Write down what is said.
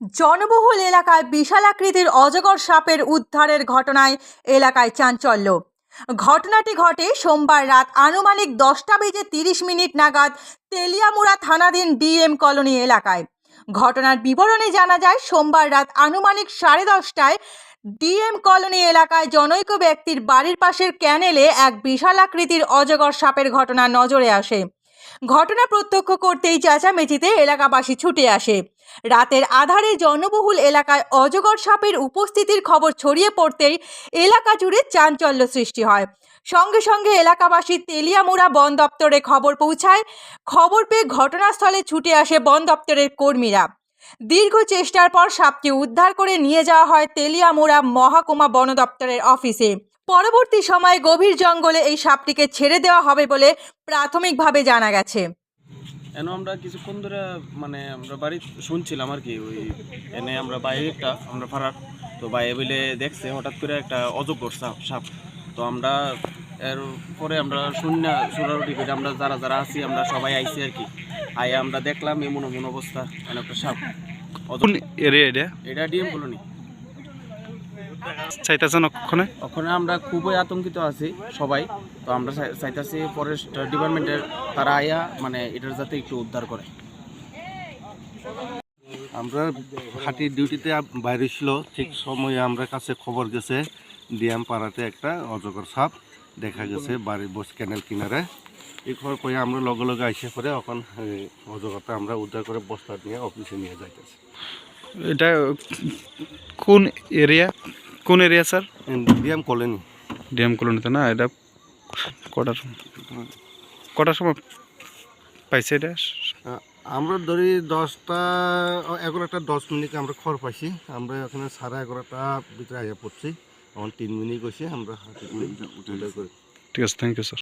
জনবহুল এলাকায় বিশাল আকৃতির অজগর সাপের উদ্ধারের ঘটনায় এলাকায় চাঞ্চল্য। ঘটনাটি ঘটে সোমবার রাত আনুমানিক দশটা বেজে তিরিশ মিনিট নাগাদ তেলিয়ামুড়া থানাধীন ডিএম কলোনি এলাকায়। ঘটনার বিবরণে জানা যায়, সোমবার রাত আনুমানিক সাড়ে দশটায় ডিএম কলোনি এলাকায় জনৈক ব্যক্তির বাড়ির পাশের ক্যানেলে এক বিশাল আকৃতির অজগর সাপের ঘটনা নজরে আসে। ঘটনা প্রত্যক্ষ করতেই চেঁচামেচিতে এলাকাবাসী ছুটে আসে। রাতের আধারে জনবহুল এলাকায় অজগর সাপের উপস্থিতির খবর ছড়িয়ে পড়তেই এলাকা জুড়ে চাঞ্চল্য সৃষ্টি হয়। সঙ্গে সঙ্গে এলাকাবাসী তেলিয়ামুড়া বন দপ্তরে খবর পৌঁছায়। খবর পেয়ে ঘটনাস্থলে ছুটে আসে বন দপ্তরের কর্মীরা। দীর্ঘ চেষ্টার পর সাপটি উদ্ধার করে নিয়ে যাওয়া হয় তেলিয়ামুড়া মহাকুমা বন দপ্তরের অফিসে। পরবর্তী সময়ে গভীর জঙ্গলে এই সাপটিকে ছেড়ে দেওয়া হবে বলে প্রাথমিকভাবে জানা গেছে। এন আমরা কিছুক্ষণ ধরে মানে আমরা বাড়ি শুনছিলাম আর কি ওই এনে আমরা বাইরে একটা আমরা ফারার তো বাইরে বলে দেখছে হঠাৎ করে একটা অজগর সাপ সাপ। তো আমরা এর পরে আমরা শূন্য সোনারুটি করে আমরা যারা যারা আছি আমরা সবাই আইছি আর কি। আই আমরা দেখলাম এমন এমন অবস্থা এন একটা সাপ। এটা ডিএম কলোনি। চাইতেছেন ওখানে ওখানে আমরা খুবই আতঙ্কিত আছি সবাই। তো আমরা চাই- চাইতাছি ফরেস্ট ডিপার্টমেন্টের তারা আয়া মানে এটার যাতে একটু উদ্ধার করে। আমরা হাঁটি ডিউটিতে বাইরে ছিল ঠিক সময়ে আমরা কাছে খবর গেছে ডিএম পাড়াতে একটা অজগর সাপ দেখা গেছে বাড়ির বস ক্যানেল কিনারে। এই খবর পেয়ে আমরা লগে লগে আইসে পরে এখন অজগরটা আমরা উদ্ধার করে বস্তা নিয়ে অফিসে নিয়ে যাইতেছি। এটা কোন এরিয়া কোন area sir DM colony. DM কলোনিতে না? এটা কটার কটার সময় পাইছে এটা? আমরা ধরি দশটা এগারোটা দশ মিনিটে আমরা খড় পাইছি। আমরা এখানে সাড়ে এগারোটা ভিতরে আগে পড়ছি। এখন তিন মিনিট গেছি আমরা ঠিক আছে থ্যাংক ইউ স্যার